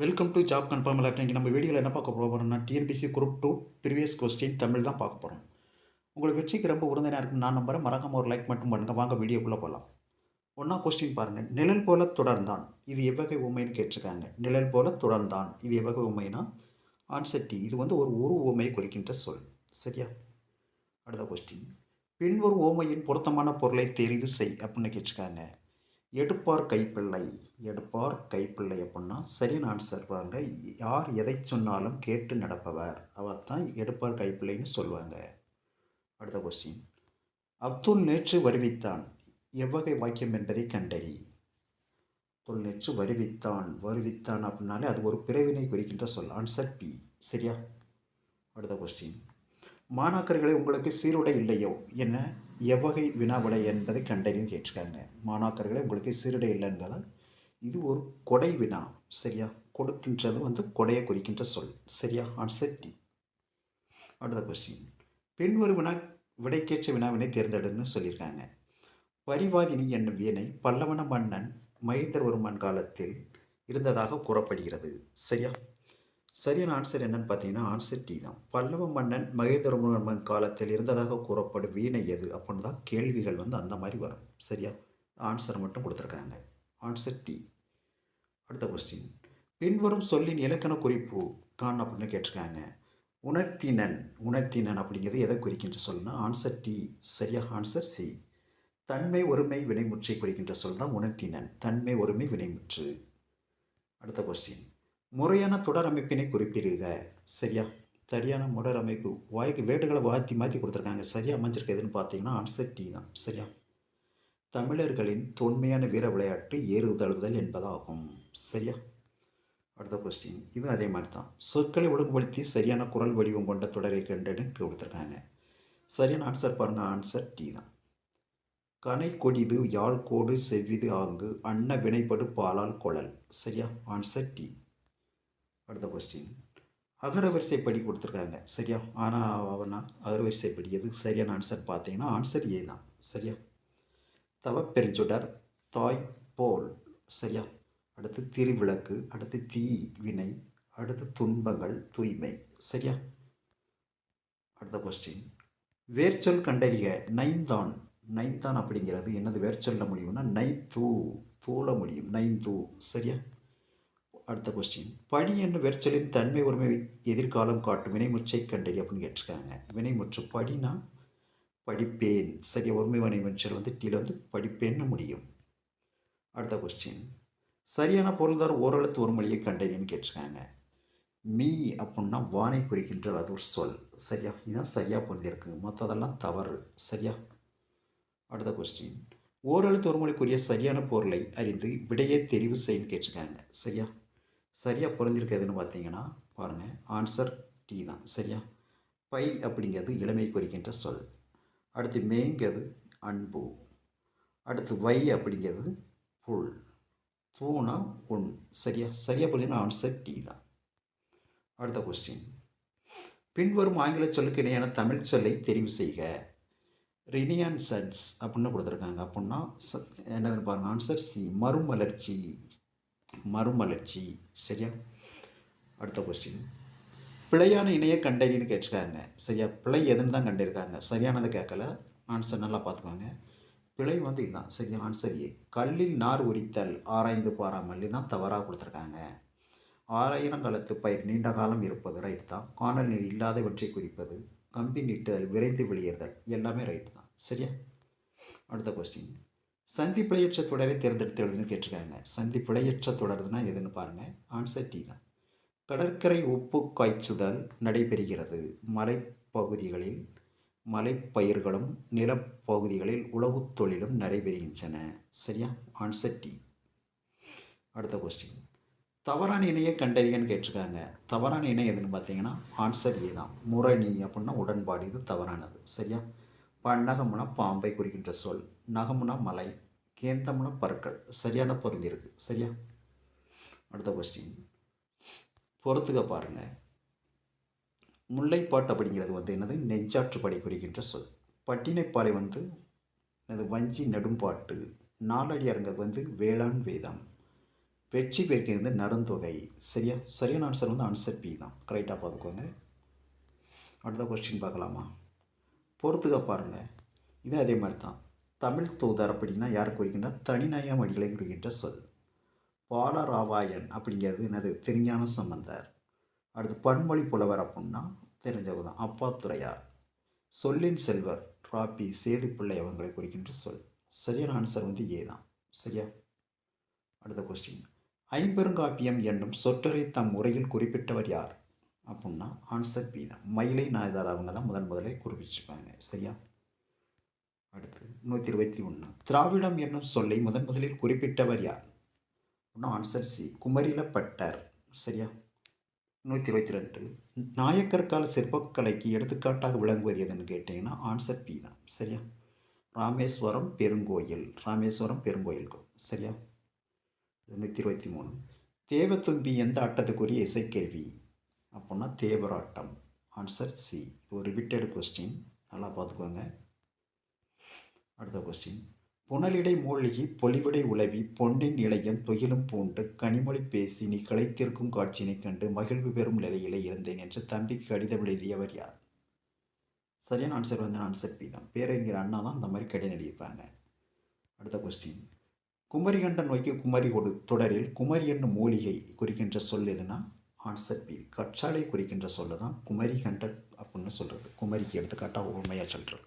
Welcome to job confirm இன்றைக்கி நம்ம வீடியோவில் என்ன பார்க்க போகிறோம்னா TNPSC group two previous question Tamil தான் பார்க்க போகிறோம் உங்களுக்கு வெற்றிக்கு ரொம்ப உறுதுணையாக இருக்குன்னு நான் நம்புகிறேன் மறக்காமல் ஒரு லைக் மட்டும் பண்ணுங்கள் வாங்க வீடியோக்குள்ளே போகலாம் ஒன்றா கொஸ்டின் பாருங்கள் நிழல் போல தொடர்ந்தான். இது எவ்வகை உண்மைன்னு கேட்டிருக்காங்க. நிழல் போல தொடர்ந்தான். இது எவ்வகை உண்மைனா ஆன்சர் டி இது வந்து ஒரு ஒரு உண்மையை குறிக்கின்ற சொல். சரியா? அடுத்த கொஸ்டின் பின்வரும் ஓமையின் பொருத்தமான பொருளை தெரிவு செய் அப்படின்னு கேட்டிருக்காங்க. எடுப்பார் கைப்பிள்ளை. எடுப்பார் கைப்பிள்ளை அப்படின்னா சரியான ஆன்சர் பாருங்க. யார் எதை சொன்னாலும் கேட்டு நடப்பவர். அவர் தான் எடுப்பார் கைப்பிள்ளைன்னு சொல்லுவாங்க. அடுத்த கொஸ்டின் அப்துல் நேற்று வருவித்தான். எவ்வகை வாக்கியம் என்பதை கண்டறி. அப்துல் நேற்று வருவித்தான். வருவித்தான் அப்படின்னாலே அது ஒரு பிறவினை குறிக்கின்ற சொல். ஆன்சர் பி சரியா? அடுத்த கொஸ்டின் மாணாக்கர்களை உங்களுக்கு சீருடை இல்லையோ? என்ன? எவ்வகை வினாவிடை என்பதை கண்டறியும் கேட்டிருக்காங்க. மாணாக்கர்களை உங்களுக்கு சீருடை இல்லைன்றதால் இது ஒரு கொடை வினா சரியா? கொடுக்கின்றது வந்து கொடையை குறிக்கின்ற சொல் சரியா? ஆன்சர் டி அடுத்த கொஸ்டின் பெண் ஒரு வினா விடைக்கேற்ற வினாவினை தேர்ந்தெடுன்னு சொல்லியிருக்காங்க. பரிவாதினி என்னும் வீணை பல்லவன மன்னன் மகேந்திரவர்மன் காலத்தில் இருந்ததாக கூறப்படுகிறது சரியா? சரியான ஆன்சர் என்னன்னு பார்த்தீங்கன்னா ஆன்சர் டி தான். பல்லவ மன்னன் மகேந்திரவர்மன் காலத்தில் இருந்ததாக கூறப்படும் வீணை எது? அப்படின்னு தான் கேள்விகள் வந்து அந்த மாதிரி வரும். சரியா? ஆன்சர் மட்டும் கொடுத்துருக்காங்க. ஆன்சர் டி அடுத்த கொஸ்டின் பின்வரும் சொல்லின் இலக்கண குறிப்பு கான் அப்படின்னு கேட்டிருக்காங்க. உணர்த்தினன். உணர்த்தினன் அப்படிங்கிறது எதை குறிக்கின்ற சொல்லுனா ஆன்சர் டி சரியா? ஆன்சர் சி தன்மை ஒருமை வினைமுற்றை குறிக்கின்ற சொல் தான் உணர்த்தினன். தன்மை ஒருமை வினைமுற்று. அடுத்த கொஸ்டின் முறையான தொடர் அமைப்பினை குறிப்பிடுக. சரியா? சரியான முடர் அமைப்பு. வாய்க்கு வேடுகளை மாற்றி மாற்றி கொடுத்துருக்காங்க. சரியாக அமைஞ்சிருக்கு எதுன்னு பார்த்தீங்கன்னா ஆன்சர் டி தான். சரியா? தமிழர்களின் தொன்மையான வீர விளையாட்டு ஏறுதழுவுதல் என்பதாகும். சரியா? அடுத்த கொஸ்டின் இது அதே மாதிரி தான் சொற்களை ஒழுங்குபடுத்தி சரியான குரல் வடிவம் கொண்ட தொடரை கண்டுன்னு கொடுத்துருக்காங்க. சரியான ஆன்சர் பாருங்கள் ஆன்சர் டி தான். கனை கொடிது யாழ் கோடு செவ்விது ஆங்கு அன்ன வினைப்படு பாலால் குழல். சரியா? ஆன்சர் டி அடுத்த கொஸ்டின் அகரவரிசைப்படி கொடுத்துருக்காங்க. சரியா? ஆனால் அவனா அகரவரிசைப்படி எது சரியான ஆன்சர் பார்த்தீங்கன்னா ஆன்சர் ஏ தான். சரியா? தவப்பெருஞ்சுடர் தாய் போல். சரியா? அடுத்து திருவிளக்கு அடுத்து தீ வினை அடுத்து துன்பங்கள் தூய்மை. சரியா? அடுத்த கொஸ்டின் வேர்ச்சொல் கண்டறிய நைந்தான். நைந்தான் அப்படிங்கிறது என்னது? வேர்ச்சொல்ல முடியும்னா நை தூ தூள முடியும். நைந்தூ. சரியா? அடுத்த கொஸ்டின் படி என்ற வெறிச்சலின் தன்மை ஒருமை எதிர்காலம் காட்டும். வினைமுச்சை கண்டறி அப்படின்னு கேட்டிருக்காங்க. வினைமுற்று படினா படிப்பேன். சரியா ஒருமை வினைமுச்சல் வந்து டீல வந்து படிப்பேன்னு முடியும். அடுத்த கொஸ்டின் சரியான பொருள்தார் ஓரெழுத்து ஒரு மொழியை கண்டறின்னு கேட்டிருக்காங்க. மீ அப்படின்னா வானை குறிக்கின்ற அது ஒரு சொல். சரியா? இதுதான் சரியாக பொருந்திருக்கு மற்றதெல்லாம் தவறு. சரியா? அடுத்த கொஸ்டின் ஓரெழுத்து ஒரு மொழிக்குரிய சரியான பொருளை அறிந்து விடையை தெரிவு செய்யன்னு கேட்டிருக்காங்க. சரியா? சரியாக பொருந்திருக்கு எதுன்னு பார்த்தீங்கன்னா பாருங்கள் ஆன்சர் டி தான். சரியா? பை அப்படிங்கிறது இளமை குறிக்கின்ற சொல். அடுத்து மேங்கிறது அன்பு. அடுத்து வை அப்படிங்கிறது புல். தூணா உன் சரியா? சரியாக புரியுதுன்னா ஆன்சர் டி தான். அடுத்த கொஸ்டின் பின்வரும் ஆங்கில சொல்லுக்கு இணையான தமிழ் சொல்லை தெரிவு செய்க. ரினியான்சன்ஸ் அப்படின்னு கொடுத்துருக்காங்க. அப்படின்னா என்னதுன்னு பாருங்கள் ஆன்சர் சி மறுமலர்ச்சி. மறுமலர்ச்சி சரியா? அடுத்த கொஸ்டின் பிழையான இணைய கண்டறின்னு கேட்டிருக்காங்க. சரியா? பிழை எதுன்னு தான் கண்டிருக்காங்க. சரியானதை கேட்கல. ஆன்சர் நல்லா பார்த்துக்கோங்க. பிழை வந்து இதுதான். சரியா? ஆன்சர் ஏ கல்லில் நார் உரித்தல் ஆராய்ந்து பாராமல். தான் தவறாக கொடுத்துருக்காங்க. ஆறாயிரம் காலத்து பயிர் நீண்ட காலம் இருப்பது ரைட் தான். காணல் நீர் இல்லாதவற்றை குறிப்பது. கம்பி நீட்டுதல் விரைந்து வெளியேறுதல். எல்லாமே ரைட் தான். சரியா? அடுத்த கொஸ்டின் சந்தி தொடரை தேர்ந்தெடுத்து எழுதுன்னு கேட்டிருக்காங்க. சந்தி தொடர்னா எதுன்னு பாருங்கள் ஆன்சர் டி தான். கடற்கரை உப்பு காய்ச்சுதல் நடைபெறுகிறது. மலைப்பகுதிகளில் மலைப்பயிர்களும் நிலப்பகுதிகளில் உழவுத் தொழிலும் நடைபெறுகின்றன. சரியா? ஆன்சர் டி அடுத்த கொஸ்டின் தவறான இணையை கண்டறியன்னு கேட்டிருக்காங்க. தவறான இணை எதுன்னு பார்த்தீங்கன்னா ஆன்சர் ஏ தான். முரணி அப்படின்னா உடன்பாடு இது தவறானது. சரியா? பன்னகமுனா பாம்பை குறிக்கின்ற சொல். நகமுனா மலை கேந்தமுனா பற்கள். சரியான பொருந்திருக்கு சரியா? அடுத்த கொஸ்டின் பொறுத்துக்க பாருங்கள் முல்லைப்பாட்டு அப்படிங்கிறது வந்து என்னது? நெஞ்சாற்றுப்படை குறிக்கின்ற சொல். பட்டினைப்பாறை வந்து என்னது? வஞ்சி நெடும்பாட்டு. நாலடியாருங்கிறது வந்து வேளாண் வேதம். வெற்றி பெறுகிறது நருந்தொகை சரியா? சரியான ஆன்சர் வந்து ஆன்சர் பி தான். கரெக்டாக பார்த்துக்கோங்க. அடுத்த கொஸ்டின் பார்க்கலாமா? பொறுத்துக்க பாருங்கள் இது அதே மாதிரி தான். தமிழ் தூதர் அப்படின்னா யார் குறிக்கின்ற? தனிநயம் அடிகளை குறிக்கின்ற சொல். பாலராவாயன் அப்படிங்கிறது என்னது? திருஞான சம்பந்தர். அடுத்து பன்மொழி புலவர் அப்படின்னா தெரிஞ்சவர் தான். அப்பா துறையார் சொல்லின் செல்வர் ராபி சேது பிள்ளை அவங்களை குறிக்கின்ற சொல். சரியான ஆன்சர் வந்து ஏ தான். சரியா? அடுத்த கொஸ்டின் ஐம்பெருங்காப்பியம் என்னும் சொற்றரை தம் உரையில் குறிப்பிட்டவர் யார்? அப்படின்னா ஆன்சர் பி தான். மயிலை நாயதார் அவங்க தான் முதன் முதலே குறிப்பிச்சிருப்பாங்க. சரியா? அடுத்து நூற்றி இருபத்தி ஒன்று திராவிடம் என்னும் சொல்லை முதன் முதலில் குறிப்பிட்டவர் யார்? அப்படின்னா ஆன்சர் சி குமரிலப்பட்டர். சரியா? நூற்றி இருபத்தி ரெண்டு. நாயக்கர் கால சிற்பக்கலைக்கு எடுத்துக்காட்டாக விளங்குவது எதுன்னு கேட்டிங்கன்னா ஆன்சர் பி தான். சரியா? ராமேஸ்வரம் பெருங்கோயில். ராமேஸ்வரம் பெருங்கோயில் சரியா? நூற்றி இருபத்தி மூணு. தேவத்தும்பி எந்த ஆட்டத்துக்குரிய இசைக்கருவி? அப்புடின்னா தேவராட்டம். ஆன்சர் சி இது ஒரு ரிப்பீட்டட் கொஸ்டின் நல்லா பார்த்துக்கோங்க. அடுத்த கொஸ்டின் புனலிடை மூழ்கி பொலிவிடை உளவி பொன்னின் இளையம் துயிலும் பூண்டு கனிமொழி பேசி நீ களைத்திருக்கும் காட்சியினை கண்டு மகிழ்வு பெறும் நிலையிலே இருந்தேன் என்று தம்பிக்கு கடிதம் எழுதியவர் யார்? சரியான ஆன்சர் வந்து ஆன்சர் பி தான். பேரறிஞர் அண்ணா தான் இந்த மாதிரி கடிதம் எழுதியிருப்பாங்க. அடுத்த கொஸ்டின் குமரிகண்டன் நோக்கி குமரி கொடு தொடரில் குமரி என்னும் மூலிகை குறிக்கின்ற சொல் எதுனா? ஆன்சர் பி கற்றாழை குறிக்கின்ற சொல்ல தான் குமரி கண்ட அப்படின்னு சொல்கிறது குமரிக்கு எடுத்துக்காட்டாக உண்மையாக சொல்கிறது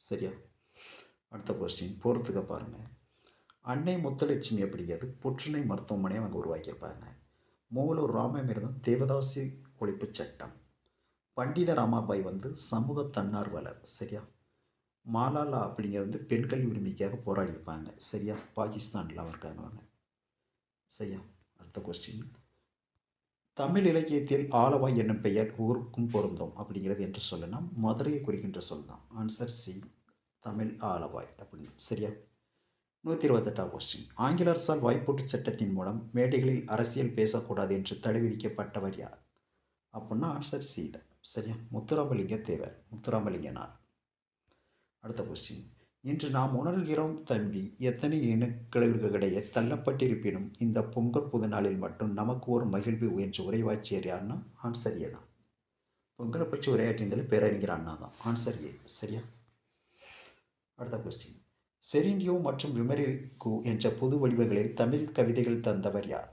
சரியா? அடுத்த கொஸ்டின் பொறுத்துக்க பாருங்கள் அன்னை முத்தலட்சுமி அப்படிங்கிறது புற்றுநோய் மருத்துவமனையை அவங்க உருவாக்கியிருப்பாங்க மூவலூர் ராமமிர்தம் தேவதாசி ஒழிப்பு சட்டம். பண்டித ராமாபாய் வந்து சமூக தன்னார்வலர். சரியா? மாலாலா அப்படிங்கிறது வந்து பெண்கள் உரிமைக்காக போராடியிருப்பாங்க. சரியா? பாகிஸ்தானில் இருக்காங்க அவங்க சரியா? அடுத்த கொஸ்டின் தமிழ் இலக்கியத்தில் ஆலவாய் என்னும் பெயர் ஊருக்கும் பொருந்தும் அப்படிங்கிறது என்று சொல்லலாம். மதுரையை குறிக்கின்ற சொல் தான் ஆன்சர் சி தமிழ் ஆலவாய் அப்படின்னு. சரியா? நூற்றி இருபத்தெட்டாம் கொஸ்டின் ஆங்கில அரசால் வாய்ப்பூட்டு சட்டத்தின் மூலம் மேடைகளில் அரசியல் பேசக்கூடாது என்று தடை விதிக்கப்பட்டவர் யார்? அப்படின்னா ஆன்சர் சி தான். சரியா? முத்துராமலிங்க தேவர் முத்துராமலிங்கனார். அடுத்த கொஸ்டின் இன்று நாம் உணர்கிறோம் தம்பி எத்தனை இனக்கிழவுகளிடையே தள்ளப்பட்டிருப்பினும் இந்த பொங்கல் புது நாளில் மட்டும் நமக்கு ஒரு மகிழ்வு என்று உரைவாட்சியர் யாருன்னா ஆன்சர் ஏ தான். பொங்கலை பற்றி உரையாற்றியதில் பேரறிஞர் அண்ணா தான். ஆன்சர் ஏ சரியா? அடுத்த கொஸ்டின் செரிண்டியோ மற்றும் விமரிகு என்ற புது வடிவங்களில் தமிழ் கவிதைகள் தந்தவர் யார்?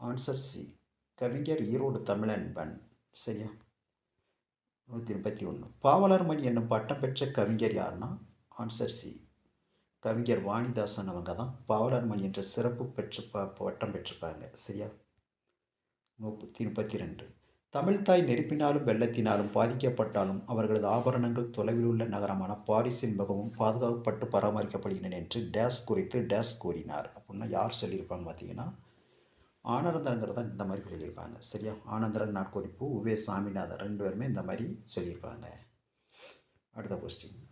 ஆன்சர் சி கவிஞர் ஈரோடு தமிழன்பன். சரியா? நூற்றி முப்பத்தி ஒன்று பாவலர் மணி என்னும் பட்டம் பெற்ற கவிஞர் யாருன்னா ஆன்சர் சி. கவிஞர் வாணிதாசன் அவங்க தான் பாவலர்மணி என்ற சிறப்பு பெற்று ப பட்டம் பெற்றிருப்பாங்க. சரியா? முப்பத்தி முப்பத்தி ரெண்டு தமிழ்தாய் நெருப்பினாலும் வெள்ளத்தினாலும் பாதிக்கப்பட்டாலும் அவர்களது ஆபரணங்கள் தொலைவில் உள்ள நகரமான பாரிஸில் மிகவும் பாதுகாக்கப்பட்டு பராமரிக்கப்படுகின்றன என்று டேஸ் குறித்து டேஸ் கூறினார். அப்படின்னா யார் சொல்லியிருப்பாங்க பார்த்தீங்கன்னா ஆனந்தரங்கிறத இந்த மாதிரி சொல்லியிருப்பாங்க. சரியா? ஆனந்தரன் நாட்கொடிப்பு உவே சாமிநாதன் ரெண்டு பேருமே இந்த மாதிரி சொல்லியிருப்பாங்க. அடுத்த கொஸ்டின்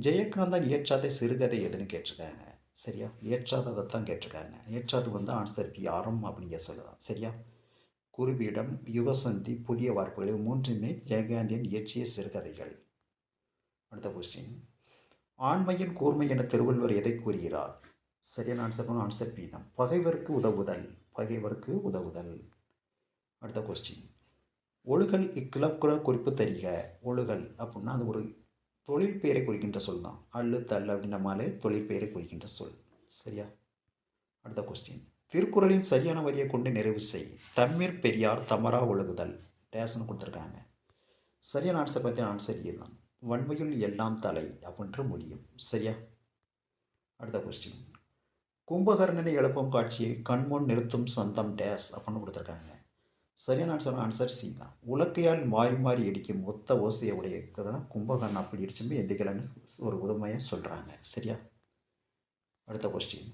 ஜெயகாந்தன் இயற்றாத சிறுகதை எதுன்னு கேட்டிருக்காங்க. சரியா? இயற்றாததை தான் கேட்டிருக்காங்க. இயற்றாது வந்து ஆன்சர் பி ஆரம் அப்படிங்கிற சொல்லலாம் சரியா? குருவிடம் யுவசந்தி புதிய வார்ப்புகளை மூன்றுமே ஜெயகாந்தியன் இயற்றிய சிறுகதைகள். அடுத்த கொஸ்டின் ஆண்மையின் கூர்மை என திருவள்ளுவர் எதை கூறுகிறார்? சரியான ஆன்சர் பண்ண ஆன்சர் பி தான். பகைவருக்கு உதவுதல். பகைவருக்கு உதவுதல். அடுத்த கொஸ்டின் ஒழுகல் இக்கிழக்குற குறிப்பு தருக. ஒழுகல் அப்படின்னா அது ஒரு தொழில் பெயரை குறிக்கின்ற சொல் தான். அள்ளு தள்ளு அப்படின்ற மாதிரி தொழில் பெயரை குறிக்கின்ற சொல். சரியா? அடுத்த கொஸ்டின் திருக்குறளின் சரியான வரியை கொண்டு நிறைவு செய். தம்மீர் பெரியார் தமரா ஒழுகுதல். டேஸ்னு கொடுத்துருக்காங்க. சரியான ஆன்சர் பற்றி ஆன்சர் இதுதான். வன்மையுள் எல்லாம் தலை அப்படின்ற முடியும் சரியா? அடுத்த கொஸ்டின் கும்பகர்ணனை எழுப்பும் காட்சியை கண்முன் நிறுத்தும் சந்தம் டேஸ் அப்படின்னு கொடுத்துருக்காங்க. சரியான ஆன்சர் ஆன்சர் சி தான். உலக்கையால் மாறி மாறி அடிக்கும் ஒத்த ஓசையை உடைய தான் கும்பகர்ணம் அப்படி அடிச்சுமே எந்திக்கலன்னு ஒரு உதமையை சொல்கிறாங்க சரியா? அடுத்த கொஸ்டின்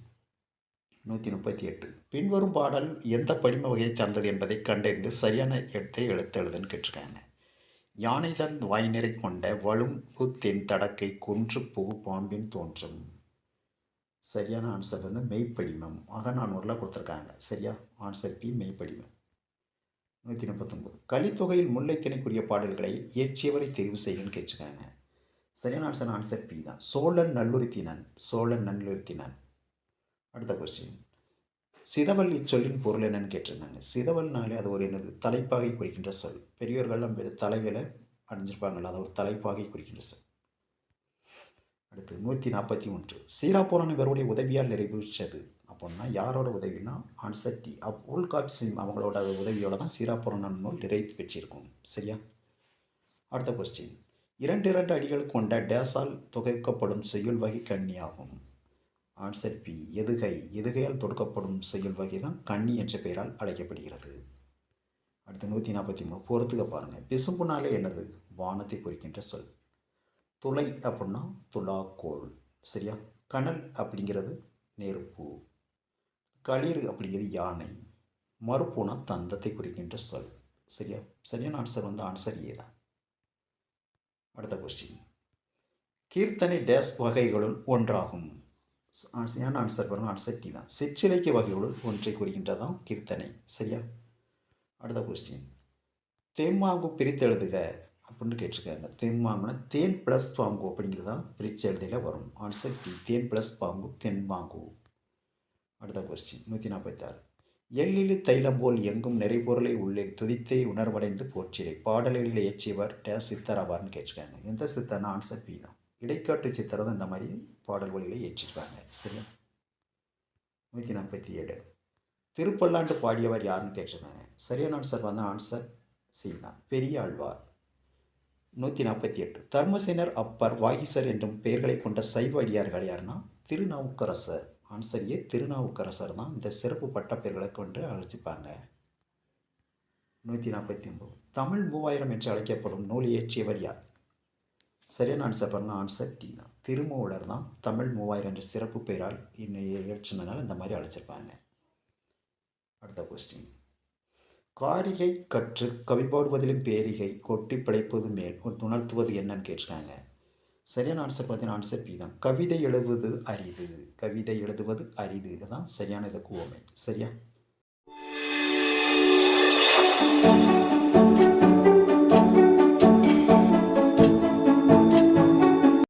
நூற்றி முப்பத்தி எட்டு. பின்வரும் பாடல் எந்த படிம வகையை சார்ந்தது என்பதை கண்டறிந்து சரியான இடத்தை எழுத்தெழுதுன்னு கேட்டிருக்காங்க. யானை தன் வாய்நிறை கொண்ட வலும் தென் தடக்கை கொன்று புகு பாம்பின் தோன்றும். சரியான ஆன்சர் வந்து மெய்ப்படிமம். அகநானூரில் கொடுத்துருக்காங்க. சரியா? ஆன்சர் பி மெய்ப்படிமம். நூற்றி முப்பத்தொம்பது கலித்தொகையில் முல்லைத்திணைக்குரிய பாடல்களை இயற்றியவரை தெரிவு செய்யணும்னு கேட்டுக்காங்க சரியான ஆன்சர் ஆன்சர் பி தான். சோழன் நல்லுறுத்தினன். சோழன் நல்லுறுத்தினன். அடுத்த கொஸ்டின் சிதவல் இச்சொல்லின் பொருள் என்னன்னு கேட்டிருந்தாங்க. சிதவல்னாலே அது ஒரு என்னது? தலைப்பாகை குறிக்கின்ற சொல். பெரியவர்கள்லாம் பெரிய தலைகளை அடைஞ்சிருப்பாங்கள்ல அது ஒரு தலைப்பாகை குறிக்கின்ற சொல். அடுத்து நூற்றி நாற்பத்தி ஒன்று. சீராபுரான் இவருடைய உதவியால் நிறைவேற்றது. அப்படின்னா யாரோட உதவினா ஆன்சர் அப் உல்காப் அவங்களோட உதவியோட தான் சீராபுராண நூல் நிறைவு பெற்றிருக்கும். சரியா? அடுத்த கொஸ்டின் இரண்டு இரண்டு அடிகள் கொண்ட டேஸால் தொகைக்கப்படும் செய்யுள் வகை கன்னியாகும் ஆன்சர் பி எதுகை எதுகையால் தொடுக்கப்படும் செய்யுள் வகை தான் கன்னி என்ற பெயரால் அழைக்கப்படுகிறது. அடுத்து நூற்றி நாற்பத்தி மூணு. பொறுத்துக்க பாருங்கள் பிசும்புனாலே என்னது? வானத்தை குறிக்கின்ற சொல். துளை அப்படின்னா துலாக்கோள் சரியா? கனல் அப்படிங்கிறது நெருப்பு. களிறு அப்படிங்கிறது யானை. மறுப்புனா தந்தத்தை குறிக்கின்ற சொல். சரியா? சரியான ஆன்சர் வந்து ஆன்சர் ஏ தான். அடுத்த கொஸ்டின் கீர்த்தனை டேஸ் வகைகளுள் ஒன்றாகும். ஏன் ஆன்சர் பாருங்க ஆன்சர் டி தான். சிற்றிலக்கிய வகைகளுள் ஒன்றை குறிக்கின்றதான் கீர்த்தனை. சரியா? அடுத்த கொஸ்டின் தேம்மாங்கு பிரித்தெழுதுக அப்படின்னு கேட்டிருக்காங்க. தேன்மாங்குனா தேன் ப்ளஸ் பாங்கு அப்படிங்கிறது? தான் பிரித்து எழுதையில் வரும். ஆன்சர் டி தேன் ப்ளஸ் பாங்கு தென்மாங்கு. அடுத்த கொஸ்டின் நூற்றி நாற்பத்தாறு. எள்ளிலி தைலம் போல் எங்கும் நிறைபொருளை உள்ளே துதித்தை உணர்வடைந்து போற்றிலை. பாடல்களில் இயற்றியவர் டே. சித்தர் ஆவார்னு கேட்டிருக்காங்க. எந்த சித்தர்னா ஆன்சர் பி தான். இடைக்காட்டு சித்தரம் தான் இந்த மாதிரி பாடல் வழிகளை ஏற்றிருக்காங்க. சரியா? நூற்றி நாற்பத்தி ஏழு திருப்பல்லாண்டு பாடியவர் யாருன்னு கேட்டிருக்காங்க. சரியான ஆன்சர் வந்து ஆன்சர் சி தான். பெரிய ஆழ்வார் நூற்றி நாற்பத்தி எட்டு தர்மசேனர் அப்பர் வாகிசர் என்றும் பெயர்களை கொண்ட சைவ அடியார்கள் யாருன்னா திருநாவுக்கரசர். ஆன்சர் ஏ திருநாவுக்கரசர் தான் இந்த சிறப்பு பட்ட கொண்டு அழைச்சிப்பாங்க. நூற்றி நாற்பத்தி ஒம்பது தமிழ் மூவாயிரம் என்று அழைக்கப்படும் நூல் இயற்றியவர் யார்? சரியான ஆன்சர் பண்ணால் ஆன்சர் டி தான். திருமூலர் தான் தமிழ் மூவாயிரம் என்ற சிறப்பு பெயரால் இன்னும் இயற்றினதுனால இந்த மாதிரி அழைச்சிருப்பாங்க. அடுத்த கொஸ்டின் காரிகை கற்று கவிப்பாடுவதிலும் பேரிகை கொட்டி பிழைப்பது மேல் உணர்த்துவது என்னன்னு கேட்டிருக்காங்க. சரியான ஆன்சர் பார்த்தீங்கன்னா ஆன்சர் பி தான். கவிதை எழுதுவது அரிது. கவிதை எழுதுவது அரிது. இதுதான் சரியான இதுக்கு கூவமை. சரியா?